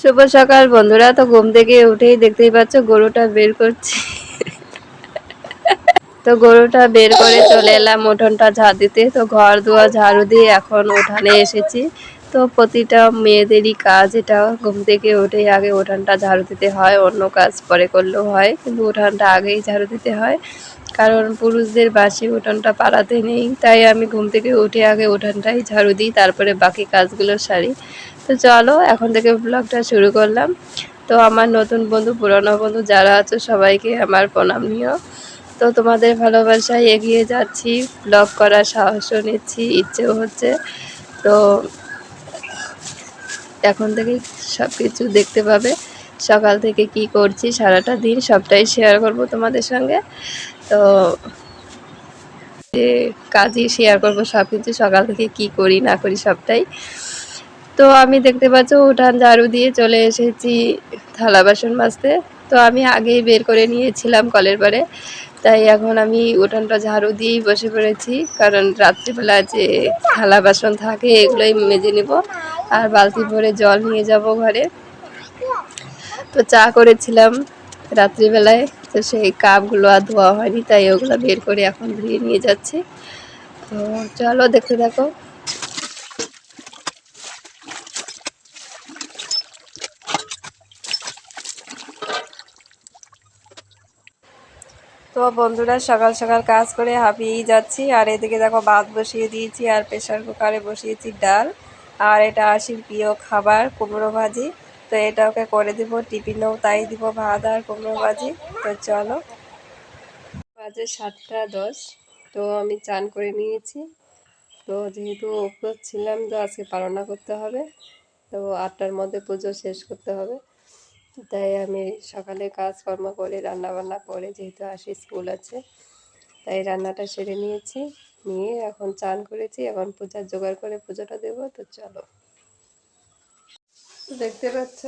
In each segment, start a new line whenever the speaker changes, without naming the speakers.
শুভ সকাল বন্ধুরা। তো ঘুম থেকে উঠেই দেখতেই পাচ্ছ গরুটা বের করছি। তো গরুটা বের করে চলে এলাম উঠোনটা ঝাড় দিতে। তো ঘর দুয়ার ঝাড়ু দিয়ে এখন উঠানে এসেছি। তো প্রতিটা মেয়েদেরই কাজ এটা। ঘুম থেকে উঠেই আগে উঠানটা ঝাড়ু দিতে হয়, অন্য কাজ পরে করলেও হয়। কিন্তু উঠানটা আগেই ঝাড়ু দিতে হয়। কারণ পুরুষদের বাসি উঠানটা পাড়াতে নেই, তাই আমি ঘুম থেকে উঠে আগে উঠানটাই ঝাড়ু দিই, তারপরে বাকি কাজগুলো সারি। তো চলো, এখন থেকে ব্লগটা শুরু করলাম। তো আমার নতুন বন্ধু, পুরনো বন্ধু যারা আছো সবাইকে আমার প্রণাম নিও। তো তোমাদের ভালোবাসায় এগিয়ে যাচ্ছি ব্লগ করার সাহসও নিচ্ছি, ইচ্ছেও হচ্ছে। তো এখন থেকে সব কিছু দেখতে পাবে, সকাল থেকে কি করছি, সারাটা দিন সবটাই শেয়ার করব তোমাদের সঙ্গে। তো যে কাজই শেয়ার করব সব কিছু সকাল থেকে কি করি, না করি সবটাই। তো আমি দেখতে পাচ্ছ উঠান ঝাড়ু দিয়ে চলে এসেছি থালা বাসন মাজতে। তো আমি আগেই বের করে নিয়েছিলাম কলের পরে। তাই এখন আমি উঠানটা ঝাড়ু দিয়েই বসে পড়েছি। কারণ রাত্রিবেলা যে থালা বাসন থাকে এগুলোই মেজে নেব। আর বালতি ভরে জল নিয়ে যাব ঘরে। তো চা করেছিলাম রাত্রিবেলায়। তো সেই কাপগুলো আর ধোয়া হয়নি, তাই ওগুলো বের করে এখন ধুয়ে নিয়ে যাচ্ছি। তো চলো দেখতে দেখো তো বন্ধুরা, সকাল সকাল কাজ করে হাঁপিয়েই যাচ্ছি, আর এদিকে দেখো ভাত বসিয়ে দিয়েছি, আর প্রেশার কুকারে বসিয়েছি ডাল, আর এটা আশির প্রিয় খাবার, কুমড়ো ভাজি। তো এটা ওকে করে দিব, টিফিনও তাই দিব, ভাত আর কুমড়ো ভাজি। তো চলো, বাজে সাতটা দশ, তো আমি চান করে নিয়েছি। তো যেহেতু উপর ছিলাম, তো আজকে পালনা করতে হবে। তো আটটার মধ্যে পুজো শেষ করতে হবে। তাই আমি সকালে কাজকর্ম করে, রান্নাবান্না করে, যেহেতু আসি স্কুল আছে, তাই রান্নাটা সেরে নিয়েছি। নিয়ে এখন চান করেছি, এখন পূজার জোগাড় করে পুজোটা দেবো, তো চলো। দেখতে পাচ্ছ,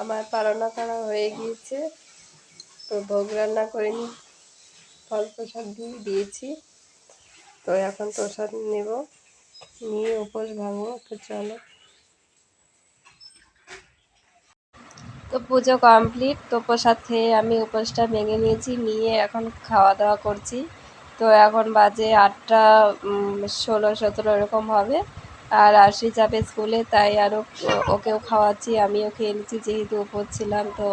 আমার পালনা করা হয়ে গিয়েছে। তো ভোগ রান্না করে নি, ফল প্রসাদ দিয়ে দিয়েছি। তো এখন প্রসাদ নেব। নিয়ে উপোস ভাঙবো, তো চলো। তো পুজো কমপ্লিট, তো প্রসাদ খেয়ে আমি উপোসটা ভেঙে নিয়েছি, নিয়ে এখন খাওয়া দাওয়া করছি। তো এখন বাজে আটটা ষোলো, সতেরো, এরকম হবে। আর আসি যাবে স্কুলে, তাই আরও ওকেও খাওয়াচ্ছি, আমিও খেয়ে নিচ্ছি, যেহেতু উপর ছিলাম তো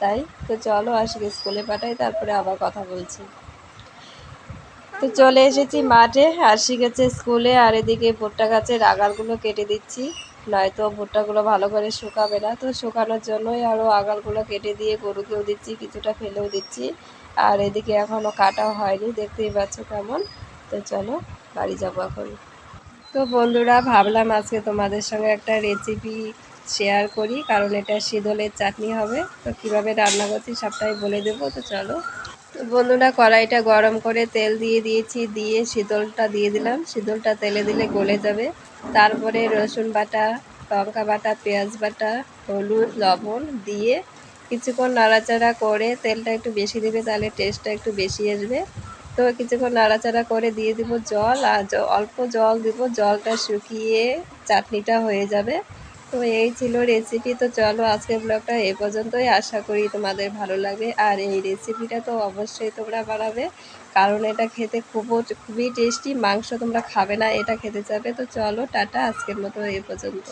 তাই। তো চলো আশিকে স্কুলে পাঠাই, তারপরে আবার কথা বলছি। তো চলে এসেছি মাঠে আশি গেছে স্কুলে, আর এদিকে ভুট্টা গাছের আগালগুলো কেটে দিচ্ছি। নয়তো ভুট্টাগুলো ভালো করে শুকাবে না, তো শুকানোর জন্যই আরও আগালগুলো কেটে দিয়ে গরুকেও দিচ্ছি, কিছুটা ফেলেও দিচ্ছি। আর এদিকে এখনও কাটাও হয়নি, দেখতেই পাচ্ছ কেমন। তো চলো, বাড়ি যাব এখন। তো বন্ধুরা, ভাবলাম আজকে তোমাদের সঙ্গে একটা রেসিপি শেয়ার করি, কারণ এটা শীতলের চাটনি হবে। তো কীভাবে রান্না করছি সবটাই বলে দেবো, তো চলো। তো বন্ধুরা, কড়াইটা গরম করে তেল দিয়ে দিয়েছি, দিয়ে শীতলটা দিয়ে দিলাম। শীতলটা তেলে দিলে গলে যাবে। তারপরে রসুন বাটা, লঙ্কা বাটা, পেঁয়াজ বাটা, হলুদ, লবণ দিয়ে কিছুক্ষণ নাড়াচাড়া করে তেলটা একটু বেশি দেবে, তাহলে টেস্টটা একটু বেশি আসবে। তো কিছুক্ষণ নাড়াচাড়া করে দিয়ে দিব জল আর অল্প জল দিব, জলটা শুকিয়ে চাটনিটা হয়ে যাবে। তো এই ছিল রেসিপি তো চলো আজকের ব্লগটা এ পর্যন্তই। আশা করি তোমাদের ভালো লাগবে। আর এই রেসিপিটা তো অবশ্যই তোমরা বানাবে, কারণ এটা খেতে খুব খুবই টেস্টি মাংস তোমরা খাবে না, এটা খেতে চাবে তো চলো টাটা, আজকের মতো এ পর্যন্ত।